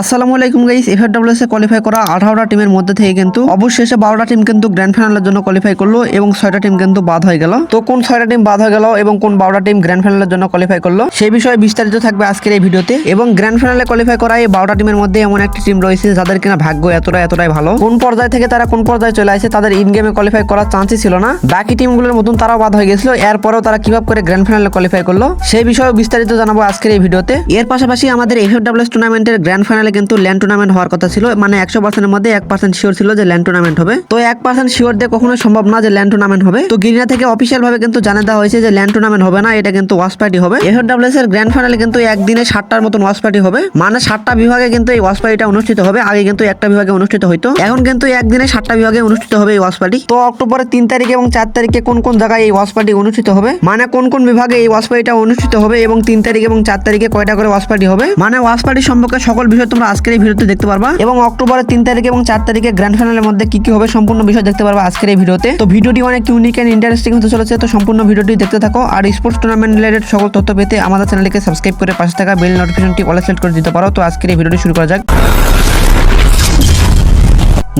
আসসালামু আলাইকুম গাইস এফএডব্লিউএস এ কোয়ালিফাই করা আঠারোটা টিমের মধ্যে থেকে কিন্তু অবশেষে বারোটা টিম কিন্তু গ্র্যান্ড ফাইনালের জন্য কোয়ালিফাই করল এবং ছয়টা টিম কিন্তু বাদ হয়ে গেল। তো কোন ছয়টা টিম বাদ হয়ে গেল এবং কোন বারোটা টিম গ্র্যান্ড ফাইনালের জন্য কোয়ালিফাই করল সেই বিষয়ে বিস্তারিত থাকবে আজকের এই ভিডিওতে এবং গ্র্যান্ড ফাইনালে কোয়ালিফাই করা এই বারোটা টিমের মধ্যে এমন একটি টিম রয়েছে যাদের কিনা ভাগ্য এতটা, এতটাই ভালো। কোন পর্যায় থেকে তারা কোন পর্যায়ে চলে আসে তাদের ইন গেমে কোয়ালিফাই করার চান্সই ছিল না। বাকি টিমগুলোর মতন তারাও বাদ হয়ে গেছিল, এরপরেও তারা কীভাবে করে গ্র্যান্ড ফাইনালে কোয়ালিফাই করল। সেই বিষয়ে বিস্তারিত জানাব আজকের এই ভিডিওতে এর পাশাপাশি আমাদের এফ এফএফডব্লিউএস টুর্নামেন্টের গ্র্যান্ড ফাইনালে কিন্তু ল্যান্ড টুর্নামেন্ট হওয়ার কথা ছিল। মানে একশো পার্সেন্টের মধ্যে এক পার্সেন্ট শিওর ছিল যে ল্যান্ড টুর্নামেন্ট হবে। তো এক পার্সেন্ট শিওর দিয়ে কখনোই সম্ভব না যে ল্যান্ড টুর্নামেন্ট হবে। তো গিরিনা থেকে অফিসিয়াল ভাবে কিন্তু জানিয়ে দেওয়া হয়েছে যে ল্যান্ড টুর্নামেন্ট হবে না, এটা কিন্তু ওয়াশ পার্টি হবে। এফএফডব্লিউএস এর গ্র্যান্ড ফাইনালে কিন্তু একদিনে সাতটার মতন ওয়াশ পার্টি হবে। মানে সাতটা বিভাগে কিন্তু এই ওয়াশ পার্টিটা অনুষ্ঠিত হবে। আগে কিন্তু একটা বিভাগে অনুষ্ঠিত হইতো। এখন কিন্তু একদিনে সাতটা বিভাগে অনুষ্ঠিত হবে এই ওয়াশ পার্টি তো অক্টোবরের তিন তারিখ এবং চার তারিখে কোন কোন জায়গায় এই ওয়াশ পার্টি অনুষ্ঠিত হবে? মানে কোন কোন বিভাগে এই ওয়াশ পার্টিটা অনুষ্ঠিত হবে এবং তিন তারিখ এবং চার তারিখে কয়টা করে ওয়াশ পার্টি হবে? মানে ওয়াশ পার্টি সম্পর্কে সকল বিষয় তোমরা আজকের এই ভিডিওতে দেখতে পারবা। এবং অক্টোবরের তিন তারিখ এবং চার তারিখে গ্র্যান্ড ফাইনালের মধ্যে কি কি হবে সম্পূর্ণ বিষয় দেখতে পারবা আজকের এই ভিডিওতে। তো ভিডিওটি অনেক ইউনিক অ্যান্ড ইন্টারেস্টিং হতে চলেছে, তো সম্পূর্ণ ভিডিওটি দেখতে থাকো। আর স্পোর্টস টুর্নামেন্ট রিলেটেড সকল তথ্য পেতে আমাদের চ্যানেলকে সাবস্ক্রাইব করে পাশে থাকা বেল নোটিফিকেশনটি অল সেট করে দিতে পারো। তো আজকের এই ভিডিওটি শুরু করা যাক।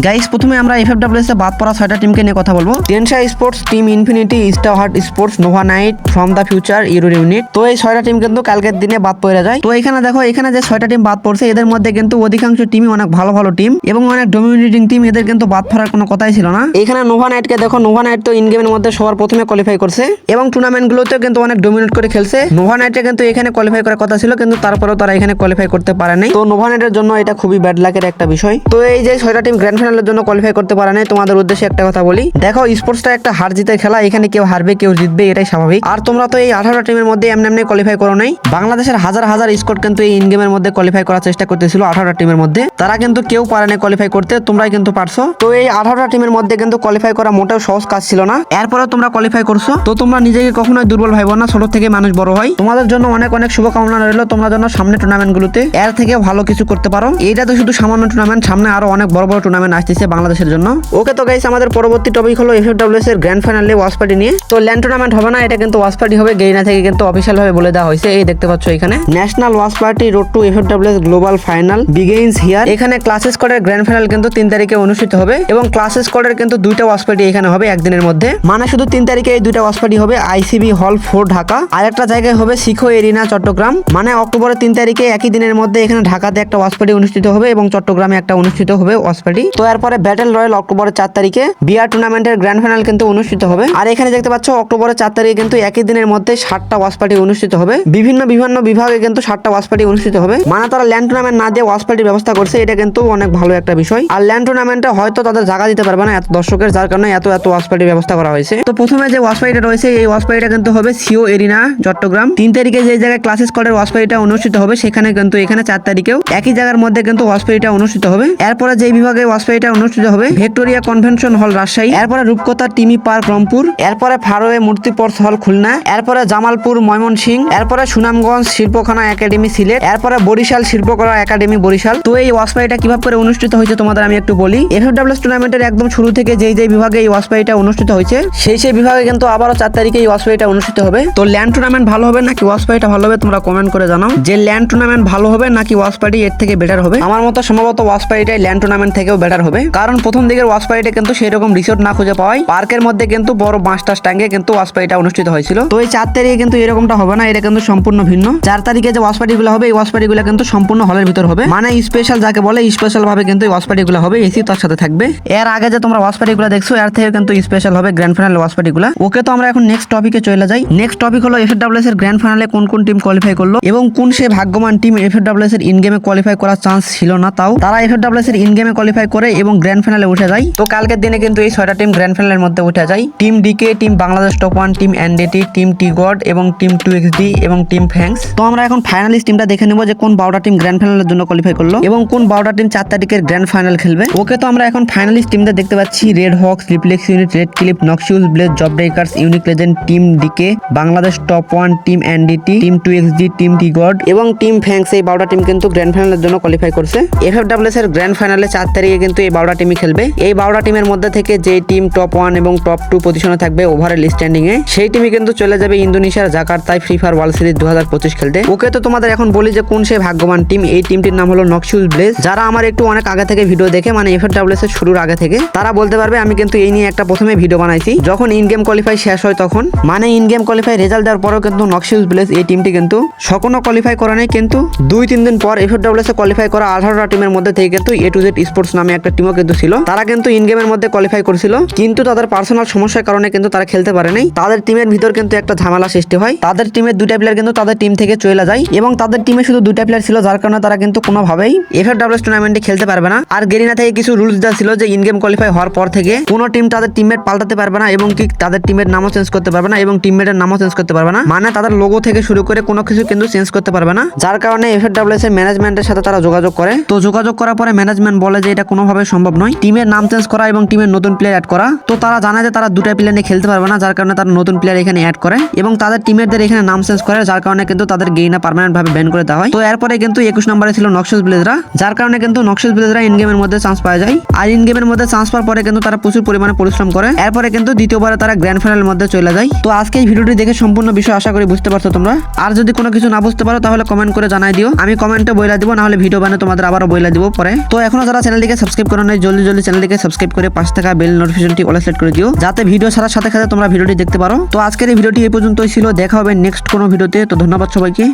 গাইস প্রথমে আমরা এফএফডব্লিউএস এ বাদ পড়া ছয়টা টিমকে নিয়ে কথা বলব। টেনশা sports team infinity star heart sports nova knight from the future euro unit তো এই ছয়টা টিম কিন্তু কালকের দিনে বাদ পড়ে যায়। তো এখানে দেখো, এখানে যে ছয়টা টিম বাদ পড়ছে, এদের মধ্যে কিন্তু অধিকাংশ টিমই অনেক ভালো ভালো টিম এবং অনেক ডোমিনেটিং টিম এদের কিন্তু বাদ পড়ার কোনো কথাই ছিল না। এখানে নোভা নাইটকে দেখো নোভা নাইট তো ইন গেমের মধ্যে সবার প্রথমে কোয়ালিফাই করছে এবং টুর্নামেন্ট গুলোতেও কিন্তু অনেক ডোমিনেট করে খেলছে। নোভা নাইটে কিন্তু এখানে কোয়ালিফাই করার কথা ছিল, কিন্তু তারপরেও তারা এখানে কোয়ালিফাই করতে পারে নাই। তো নোভা নাইটের জন্য এটা খুবই ব্যাড লাকের একটা বিষয়। তো এই যে ছয়টা টিম গ্র্যান্ড ফাইনালের জন্য কোয়ালিফাই করতে পারে নাই। তোমাদের উদ্দেশ্যে একটা কথা বলি। দেখো স্পোর্টসটা একটা হার জিতের খেলা। এখানে কেউ হারবে, কেউ জিতবে, এটাই স্বাভাবিক। আর তোমরা তো এই আঠারোটা টিমের মধ্যে এমনি এমনি কোয়ালিফাই করো নাই। বাংলাদেশের হাজার হাজার স্কোর কিন্তু এই ইন গেমের মধ্যে কোয়ালিফাই করার চেষ্টা করতেছিল আঠারোটা টিমের মধ্যে। তারা কিন্তু কেউ পারে না কোয়ালিফাই করতে, তোমরাই কিন্তু পারছ। তো এই আঠারোটা টিমের মধ্যে কিন্তু কোয়ালিফাই করা মোটেও সহজ কাজ ছিল না। এরপরে তোমরা কোয়ালিফাই করছ। তো তোমরা নিজেকে কখনোই দুর্বল ভাইবো না, ছোট থেকে মানুষ বড় হয়। তোমাদের জন্য অনেক অনেক শুভকামনা রইল তোমরা জন্য সামনে টুর্নামেন্ট গুলোতে এর থেকে ভালো কিছু করতে পারো। এইটা তো শুধু সামান্য টুর্নামেন্ট সামনে আরও অনেক বড় বড় টুর্নামেন্ট আসতেছে বাংলাদেশের জন্য। ওকে তো গাইস আমাদের পরবর্তী টপিক হলো এফএফডব্লিউএস এর গ্র্যান্ড ফাইনালে ওয়াশ পার্টি নিয়ে। তো ল্যান্ড টুর্নামেন্ট হবে না, এটা কিন্তু ওয়াশ পার্টি হবে। গেইনা থেকে কিন্তু অফিসিয়াল ভাবে বলে দেওয়া হয়েছে। এই দেখতে পাচ্ছ এখানে। National watch party road to F FFWS global final begins here এখানে ক্লাসেস কোডের গ্র্যান্ড ফাইনাল কিন্তু তিন তারিখে অনুষ্ঠিত হবে এবং ক্লাসেস কোডের কিন্তু দুইটা ওয়াশ পার্টি এখানে হবে একদিনের মধ্যে। মানে শুধু তিন তারিখে এই দুইটা ওয়াশ পার্টি হবে আইসিবি হল ফোর ঢাকা আর একটা জায়গায় হবে শিখো এরিনা চট্টগ্রাম মানে অক্টোবরের তিন তারিখে একই দিনের মধ্যে এখানে ঢাকাতে একটা ওয়াশ পার্টি অনুষ্ঠিত হবে এবং চট্টগ্রামে একটা অনুষ্ঠিত হবে ওয়াশ পার্টি তো এরপরে ব্যাটেল রয়্যাল অক্টোবরের চার তারিখে বিআর টুর্নামেন্টের গ্র্যান্ড ফাইনাল কিন্তু অনুষ্ঠিত হবে। আর এখানে দেখতে পাচ্ছ, অক্টোবরের চার তারিখে কিন্তু একই দিনের মধ্যে সাতটা ওয়াশ পার্টি অনুষ্ঠিত হবে। বিভিন্ন বিভিন্ন বিভাগে কিন্তু সাতটা ওয়াশ পার্টি অনুষ্ঠিত হবে। মানে তারা ল্যান্ড টুর্নামেন্ট না দিয়ে ওয়াশ পার্টির ব্যবস্থা করছে, এটা কিন্তু অনেক ভালো একটা বিষয়। আর ল্যান্ড টুর্নামেন্টে হয়তো তাদের জায়গা দিতে পারবে না এত দর্শকের, যার কারণে এত এত ওয়াশ পার্টির ব্যবস্থা করা হয়েছে। তো প্রথমে যে ওয়াশ পার্টিটা রয়েছে, এই ওয়াশ পার্টিটা কিন্তু হবে সিও এরিনা, চট্টগ্রাম। তিন তারিখে যে জায়গায় ক্লাসেস কলের ওয়াশ পার্টিটা অনুষ্ঠিত হবে, সেখানে কিন্তু এখানে চার তারিখেও একই জায়গার মধ্যে কিন্তু ওয়াশ পার্টিটা অনুষ্ঠিত হবে। এরপরে যে বিভাগে ওয়াশ পার্টিটা অনুষ্ঠিত হবে। Victoria convention hall Rajshahi. এরপরে রূপকথা টিমি পার্ক রংপুর। এরপরে ফারোয়ে মূর্তিপর্থ হল খুলনা। এরপরে জামালপুর ময়মনসিং এরপরে সুনামগঞ্জ শিল্পখানা একাডেমি সিলেট। এরপরে বরিশাল শিল্পকলা একাডেমি বরিশাল। তো এই ওয়াসপাইটা কীভাবে করে অনুষ্ঠিত হয়েছে তোমাদের আমি একটু বলি। এফএফডব্লিউএস টুর্নামেন্টের একদম শুরু থেকে যেই যেই বিভাগে এই ওয়াসপাইটা অনুষ্ঠিত হয়েছে, সেই সেই বিভাগে কিন্তু আবারও চার তারিখে এই ওয়াসপাইটা অনুষ্ঠিত হবে। তো ল্যান্ড টুর্নামেন্ট ভালো হবে নাকি ওয়াসপাইটা ভালো হবে তোমরা কমেন্ট করে জানাও। যে ল্যান্ড টুর্নামেন্ট ভালো হবে নাকি ওয়াসপাইটি এর থেকে বেটার হবে? আমার মতো সম্ভবত ওয়াসপাইটাই ল্যান্ড টুর্নামেন্ট থেকেও বেটার হবে। কারণ প্রথম দিকের ওয়াসপাইটে কিন্তু সেই রকম রিসোর্ট না খুঁজে পাওয়াই পার্কের মধ্যে কিন্তু বড় মাস্টার টাঙ্গে কিন্তু ওয়াশ ওয়াসপাইটা অনুষ্ঠিত হয়েছিল। তো এই চার তারিখে কিন্তু এরকমটা হবে না, এটা কিন্তু সম্পূর্ণ ভিন্ন। চার তারিখে যে ওয়াসপাটি গুলো হবে, এই ওয়াসপাটি গুলো কিন্তু সম্পূর্ণ হলের ভিতর হবে। মানে স্পেশাল যাকে বলে স্পেশাল ভাবে কিন্তু এই ওয়াসপাটি গুলো হবে এসি তার সাথে থাকবে। এর আগে যে তোমরা ওয়াসপাটি গুলো দেখছ, এর থেকে কিন্তু স্পেশাল হবে গ্র্যান্ড ফাইনাল ওয়াসপাটি গুলো ওকে তো আমরা এখন নেক্সট টপিকে চলে যাই। নেক্সট টপিক হলো এফএডব্লিউএস এর গ্র্যান্ড ফাইনালে কোন কোন টিম কোয়ালিফাই করল এবং কোন সে ভাগ্যবান টিম এফএডব্লিউএস এর ইন গেমে কোয়ালিফাই করার চান্স ছিল না তাও। তারা এফএডব্লিউএস এর ইন গেমে কোয়ালিফাই করে এবং গ্র্যান্ড ফাইনালে উঠে যায়। তো কালকের দিনে কিন্তু এই ছয়টা টিম গ্র্যান্ড ফাইনালের মধ্যে উঠে যায়। Team DK team Bangladesh top one team NDT team T god এবং টিম টু এক্স ডি এবং টিম ফ্যাংস তো আমরা এখন ফাইনালিস্ট টিমটা দেখে নেব যে কোন বারোটা টিম গ্র্যান্ড ফাইনালের জন্য কোয়ালিফাই করল এবং কোন বারোটা টিম চার তারিখের গ্র্যান্ড ফাইনাল খেলবে। ওকে তো আমরা এখন ফাইনালিস্ট টিমটা দেখতে পাচ্ছি। Red hawks reflex unit red clip নকশিউস blaze job breakers unique legend team DK Bangladesh top one team NDT team two X D team T god এবং টিম ফ্যাংস এই বারোটা টিম কিন্তু গ্র্যান্ড ফাইনালের জন্য কোয়ালিফাই করছে। এফএফডব্লিউএস এর grand ফাইনালে চার তারিখে কিন্তু এই বারোটা টিমই খেলবে। এই বারোটা টিমের মধ্যে থেকে যে টিম টপ ওয়ান এবং টপ টু পজিশনে থাকবে ওভারঅল এ সেই টিমই কিন্তু চলে যাবে ইন্দোনেশিয়ার জাকার্তায় ফ্রি ফায়ার ওয়ার্ল্ড সিরিজ দু হাজার পঁচিশ খেলতে। ওকে তো তোমাদের এখন বলি যে কোন সেই ভাগ্যবান টিম এই টিমটির নাম হলো নকশিউল ব্লেজ যারা আমার একটু অনেক আগে থেকে ভিডিও দেখে মানে এফ ডাব্লিউএস এর শুরুর আগে থেকে, তারা বলতে পারবে আমি কিন্তু এই নিয়ে একটা প্রথমে ভিডিও বানাইছি। যখন ইন গেম কোয়ালিফাই শেষ হয় তখন মানে ইন গেম কোয়ালিফাই রেজাল্ট দেওয়ার পরেও কিন্তু নকশিউল ব্লেজ এই টিমটি কিন্তু সকনো কোয়ালিফাই করা নেই, কিন্তু দুই, তিন দিন পর এফ ডাব্লিউএস এ কোয়ালিফাই করা আঠারোটা টিমের মধ্যে থেকে কিন্তু এ টু জেড স্পোর্টস নামে একটা টিমও কিন্তু ছিল তারা কিন্তু ইন গেমের মধ্যে কোয়ালিফাই করছিল। কিন্তু তাদের পার্সোনাল সমস্যার কারণে কিন্তু তারা খেলতে পারে নাই। তাদের টিমের ভিতর কিন্তু একটা ঝামেলা সৃষ্টি হয়। তাদের টিমের দুইটা প্লেয়ার কিন্তু তাদের টিম থেকে চলে যায় এবং তাদের টিমে শুধু দুইটা প্লেয়ার ছিল, যার কারণে তারা কিন্তু কোনোভাবেই এফ এফ ডাব্লিউএস টুর্নামেন্টে খেলতে পারবে না। আর গেরিনা থেকে কিছু রুলস দেওয়া ছিল যে ইন গেম কোয়ালিফাই হওয়ার পর থেকে কোনো টিম তাদের টিমমেট পাল্টাতে পারবে না এবং কি তাদের টিমের নামও চেঞ্জ করতে পারবে না এবং টিমমেটের নামও চেঞ্জ করতে পারবে না। মানে তাদের লোগো থেকে শুরু করে কোনো কিছু কিন্তু চেঞ্জ করতে পারবে না। যার কারণে এফ এফ ডাব্লিউএস এর ম্যানেজমেন্টের সাথে তারা যোগাযোগ করে। তো যোগাযোগ করার পরে ম্যানেজমেন্ট বলে যে এটা কোনোভাবে সম্ভব নয়। টিমের নাম চেঞ্জ করা এবং টিমের নতুন প্লেয়ার অ্যাড করা। তো তারা জানে যে তারা দুটা প্লেয়ার নিয়ে খেলতে পারবে না, যার কারণে তারা নতুন প্লেয়ার এখানে অ্যাড করে এবং তাদের টিমেরদের এখানে নাম চেঞ্জ করে, যার কারণে কিন্তু তাদের গেইনা পার্মানেন্ট ভাবে ব্যান করে দেওয়া হয়। তো এরপরে কিন্তু একুশ নম্বরে ছিল নকশাস ব্লেজরা যার কারণে কিন্তু নকশাস ব্লেজরা ইন গেমের মধ্যে চান্স পাওয়া যায়। আর ইন গেমের মধ্যে চান্স পাওয়ার পরে কিন্তু তারা প্রচুর পরিমাণে পরিশ্রম করে। এরপরে কিন্তু দ্বিতীয়বারে তারা গ্র্যান্ড ফাইনালের মধ্যে চলে যায়। তো আজকে এই ভিডিওটি দেখে সম্পূর্ণ বিষয় আশা করি বুঝতে পারছ তোমরা। আর যদি কোনো কিছু না বুঝতে পারো, তাহলে কমেন্ট করে জানাই দিও। আমি কমেন্টে বইলা দিব না হলে ভিডিও বানিয়ে তোমাদের আবারও বইলা দিব পরে। তো এখনও যারা চ্যানেলটিকে সাবস্ক্রাইব করো নাই, জলদি জলদি চ্যানেলটিকে সাবস্ক্রাইব করে পাশে থাকা বেল নোটিফিকেশনটি অল সেট করে দিও। যাতে ভিডিও ছাড়ার সাথে সাথে তোমরা ভিডিওটি দেখতে পারো। তো আজকের এই ভিডিওটি এই পর্যন্তই ছিল। দেখা হবে নেক্সট কোনো ভিডিওতে তো ধন্যবাদ সবাইকে।